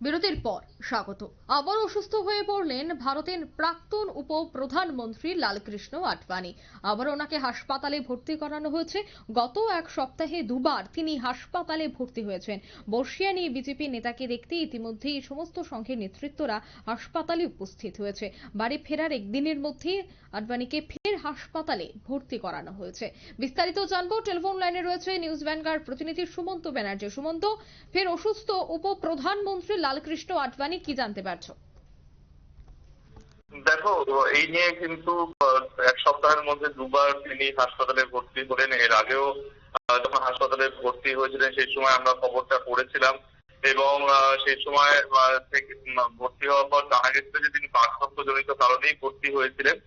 বিরতির পর। স্বাগত। আবার অসুস্থ হয়ে পড়লেন ভারতের প্রাক্তন উপ প্রধানমন্ত্রী লালকৃষ্ণ আডবাণী। আবার ওনাকে হাসপাতালে ভর্তি করানো হয়েছে। গত এক সপ্তাহে দুবার তিনি হাসপাতালে ভর্তি হয়েছেন। বর্ষিয়া নিয়ে বিজেপি নেতাকে দেখতে ইতিমধ্যেই সমস্ত সংঘের নেতৃত্বরা হাসপাতালে উপস্থিত হয়েছে। বাড়ি ফেরার একদিনের মধ্যে আডবাণীকে ফের হাসপাতালে ভর্তি করানো হয়েছে। বিস্তারিত জানব। টেলিফোন লাইনে রয়েছে নিউজ ভ্যানগার্ড প্রতিনিধি সুমন্ত ব্যানার্জি। সুমন্ত, ফের অসুস্থ উপপ্রধানমন্ত্রী লালকৃষ্ণ আডবাণী কি জানতে পারছ? দেখো, এই নিয়ে কিন্তু এক সপ্তাহের মধ্যে দুবার তিনি হাসপাতালে ভর্তি হলেন। এর আগেও যখন হাসপাতালে ভর্তি হয়েছিলেন, সেই সময় আমরা খবরটা পড়েছিলাম। এবং সেই সময় ভর্তি হওয়ার পর জানা গেছিল যে তিনি বার্ধক্যজনিত কারণেই ভর্তি হয়েছিলেন।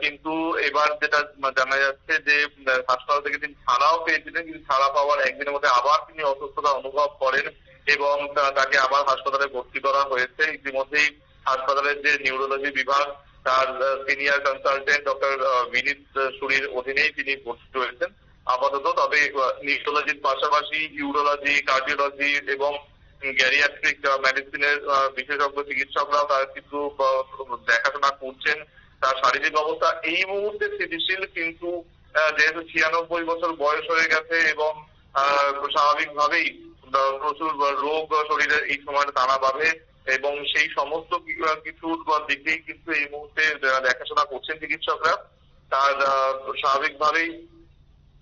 কিন্তু এবার যেটা জানা যাচ্ছে যে হাসপাতাল থেকে তিনি ছাড়াও পেয়েছিলেন। কিন্তু ছাড়া পাওয়ার একদিনের মধ্যে আবার তিনি অসুস্থতা অনুভব করেন। এবং তাকে আবার হাসপাতালে ভর্তি করা হয়েছে। ইতিমধ্যেই হাসপাতালের যে নিউরোলজি বিভাগ, তার সিনিয়র কনসালটেন্ট ডক্টর বিনীত সুরির অধীনেই তিনি ভর্তি হয়েছেন। আপাতত তবে নিউরোলজির পাশাপাশি ইউরোলজি কার্ডিওলজি এবং গ্যারিয়াট্রিক মেডিসিনের বিশেষজ্ঞ চিকিৎসকরাও তার কিছু দেখাশোনা করছেন। তার শারীরিক অবস্থা এই মুহূর্তে স্থিতিশীল কিন্তু যেহেতু ছিয়ানব্বই বছর বয়স হয়ে গেছে এবং স্বাভাবিকভাবেই প্রচুর রোগ শরীরে এই সময়টা টানা বাঁধে এবং সেই সমস্ত কিছুর দিকেই কিন্তু এই মুহূর্তে দেখাশোনা করছেন চিকিৎসকরা, তার স্বাভাবিকভাবেই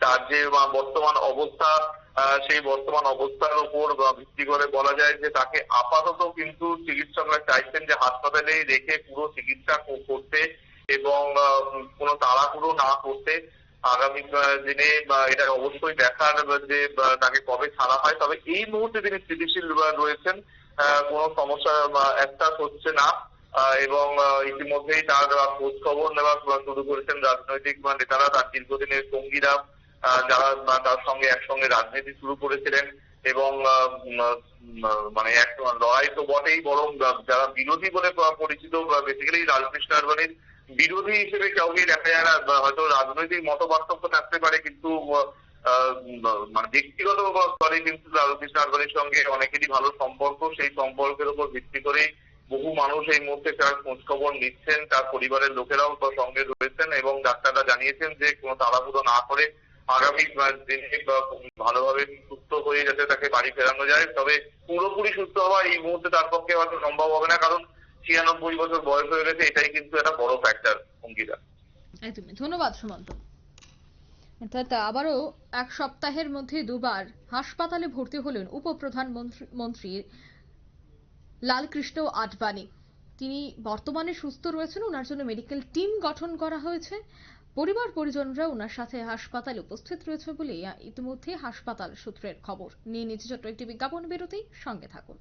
তার যে বর্তমান অবস্থা সেই বর্তমান অবস্থার উপর ভিত্তি করে বলা যায় যে তাকে আপাতত কিন্তু চিকিৎসকরা চাইছেন যে হাসপাতালে রেখে পুরো চিকিৎসা করতে এবং কোনো তাড়াহুড়ো না করতে। আগামী দিনে বা এটা অবশ্যই দেখার যে তাকে কবে ছাড়া হয়, তবে এই মুহূর্তে তিনি স্থিতিশীল রয়েছেন কোনো সমস্যা একটা হচ্ছে না। এবং ইতিমধ্যেই তার খোঁজ খবর নেওয়া শুরু করেছেন রাজনৈতিক নেতারা, তার দীর্ঘদিনের সঙ্গীরা যারা তার সঙ্গে একসঙ্গে রাজনীতি শুরু করেছিলেন এবং মানে এক লড়াই তো বটেই, বরং যারা বিরোধী বলে পরিচিত বেসিক্যালি লালকৃষ্ণ আডবাণীর বিরোধী হিসেবে কাউকে দেখা যায় না হয়তো রাজনৈতিক মত পার্থক্য থাকতে পারে, কিন্তু মানে ব্যক্তিগত স্তরে কিন্তু লালকৃষ্ণ আডবাণীর সঙ্গে অনেকেরই ভালো সম্পর্ক, সেই সম্পর্কের উপর ভিত্তি করে বহু মানুষ এই মুহূর্তে তার খোঁজখবর নিচ্ছেন, তার পরিবারের লোকেরাও সঙ্গে রয়েছেন এবং ডাক্তাররা জানিয়েছেন যে কোনো তাড়াহুড়ো না করে আগামী দিনে ভালোভাবে সুস্থ হয়ে যাতে তাকে বাড়ি ফেরানো যায়। তবে পুরোপুরি সুস্থ হওয়া এই মুহূর্তে তার পক্ষে হয়তো সম্ভব হবে না, কারণ ছিয়ানব্বই বছর বয়স হয়ে গেছে, এটাই কিন্তু একটা বড় ফ্যাক্টর অঙ্কিতা একদমই, ধন্যবাদ সুমন্ত। অর্থাৎ আবারও এক সপ্তাহের মধ্যে দুবার হাসপাতালে ভর্তি হলেন উপপ্রধানমন্ত্রী, মন্ত্রী লালকৃষ্ণ আডবাণী। তিনি বর্তমানে সুস্থ রয়েছেন, ওনার জন্য মেডিকেল টিম গঠন করা হয়েছে। পরিবার পরিজনরা ওনার সাথে হাসপাতালে উপস্থিত রয়েছে বলে ইতিমধ্যে হাসপাতাল সূত্রের খবর। নিয়ে নিচ্ছে ছোট্ট একটি বিজ্ঞাপন বিরতি সঙ্গে থাকুন।